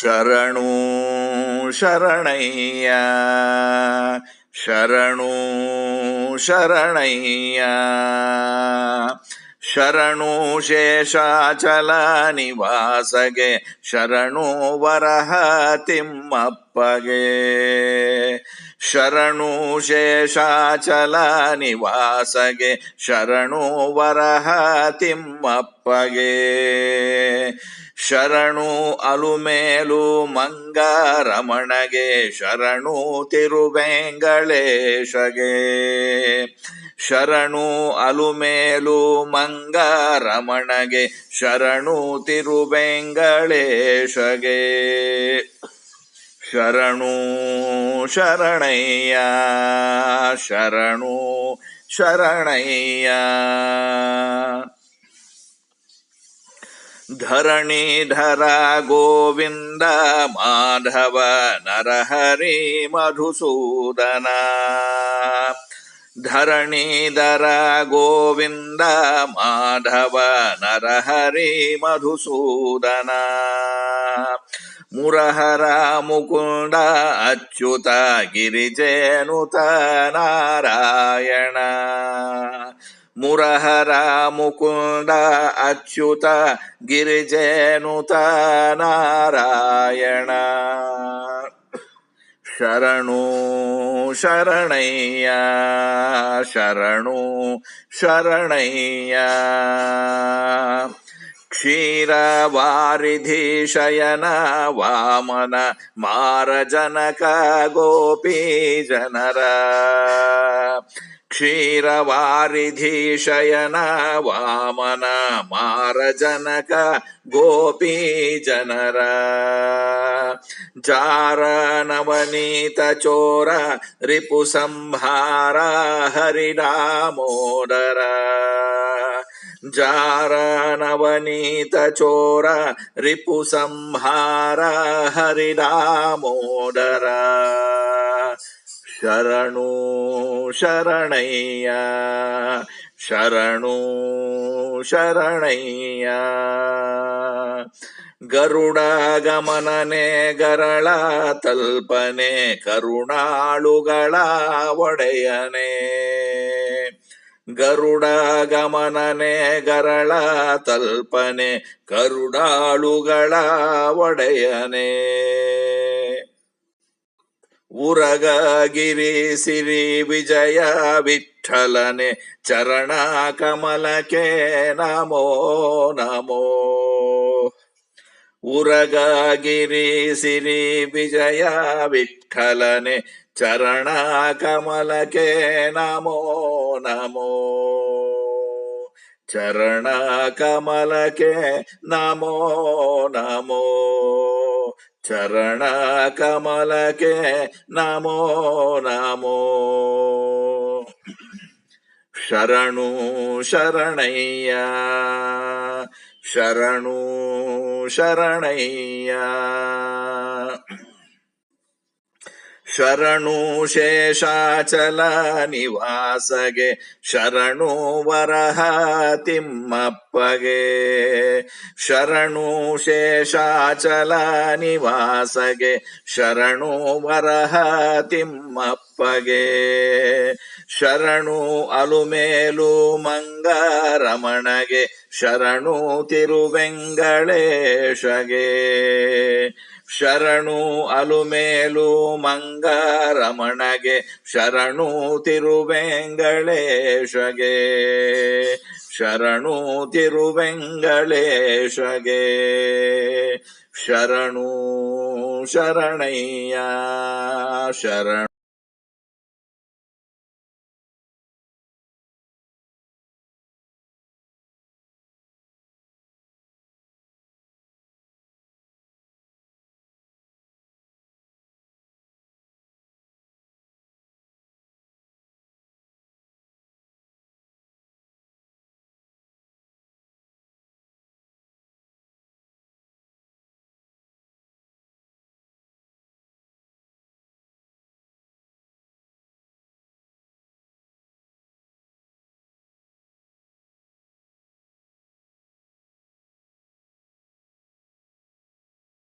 ಶರಣು ಶರಣಯ್ಯ. ಶರಣು ಶರಣಯ್ಯ. ಶರಣು ಶೇಷಾಚಲ ನಿವಾಸಗೆ, ಶರಣು ವರಹ ತಿಮ್ಮಪ್ಪಗೆ. ಶರಣು ಶೇಷಾಚಲ ನಿವಾಸಗೆ, ಶರಣು ವರಹ ತಿಮ್ಮಪ್ಪಗೆ. ಶರಣು ಅಲುಮೇಲು ಮಂಗಾರಮಣಗೆ ಶರಣು ತಿರುವೆಂಗಳೇಶಗೆ. ಶರಣು ಅಲುಮೇಲು ಮಂಗಾರಮಣಗೆ ಶರಣು ತಿರುವೆಂಗಳೇಶಗೆ. ಶರಣು ಶರಣಯ್ಯ ಶರಣು ಶರಣಯ್ಯ. ಧರಣಿಧರ ಗೋವಿಂದ ಮಾಧವ ನರಹರಿ ಮಧುಸೂದನ. ಧರಣಿಧರ ಗೋವಿಂದ ಮಾಧವ ನರಹರಿ ಮಧುಸೂದನ. ಮುರಹರ ಮುಕುಂದ ಅಚ್ಯುತ ಗಿರಿಜೇನುತ ನಾರಾಯಣ. ಮುರಹರ ಮುಕುಂದ ಅಚ್ಯುತ ಗಿರಿಜೇನುತ ನಾರಾಯಣ. ಶರಣು ಶರಣಯ್ಯ ಶರಣು ಶರಣಯ್ಯ. ಕ್ಷೀರವಾರಿಧಿ ಶಯನ ವಾಮನ ಮಾರಜನಕ ಗೋಪೀ ಜನರ. ಕ್ಷೀರವಾರಿಧಿ ಶಯನ ವಾಮನ ಮಾರಜನಕ ಗೋಪೀ ಜನರ ಜಾರ ನವನೀತ ಚೋರ ರಿಪು ಶರಣು ಶರಣಯ್ಯ. ಶರಣು ಶರಣಯ್ಯ. ಗರುಡ ಗಮನನೆ ಗರಳ ತಲ್ಪನೆ, ಕರುಣಾಳುಗಳ ಒಡೆಯನೆ. ಗರುಡ ಗಮನನೆ ಗರಳ ತಲ್ಪನೆ, ಕರುಡಾಳುಗಳ ಒಡೆಯನೆ. ಉರಗಗಿರಿ ಸಿರಿ ವಿಜಯ ವಿಠಲನೆ ಚರಣ ಕಮಲಕ್ಕೆ ನಮೋ ನಮೋ. ಉರಗಿರಿ ಸಿರಿ ವಿಜಯ ವಿಠಲನೆ ಚರಣ ಕಮಲಕ್ಕೆ ನಮೋ ನಮೋ. ಚರಣ ಕಮಲಕ್ಕೆ ನಮೋ ನಮೋ. ಚರಣ ಕಮಲಕ್ಕೆ ನಮೋ ನಮೋ. ಶರಣು ಶರಣಯ್ಯ. ಶರಣು ಶರಣಯ್ಯ. ಶರಣು ಶೇಷಾಚಲ ನಿವಾಸಗೆ ಶರಣು ವರಹ ತಿಮ್ಮಪ್ಪಗೆ ಶರಣು ಶೇಷಾಚಲ ನಿವಾಸಗೆ ಶರಣು ವರಹ ತಿಮ್ಮಪ್ಪಗೆ ಶರಣು ಅಲುಮೇಲು ಮಂಗಾರಮಣಗೆ ಶರಣು ತಿರುವೆಂಗಳೇಶಗೆ. ಶರಣು ಅಲುಮೇಲು ಮಂಗಾರಮಣಗೆ ಶರಣು ತಿರುವೆಂಗಳೇಶಗೆ. ಶರಣು ತಿರುವೆಂಗಳೇಶಗೆ ಶರಣು ಶರಣಯ್ಯ ಶರಣ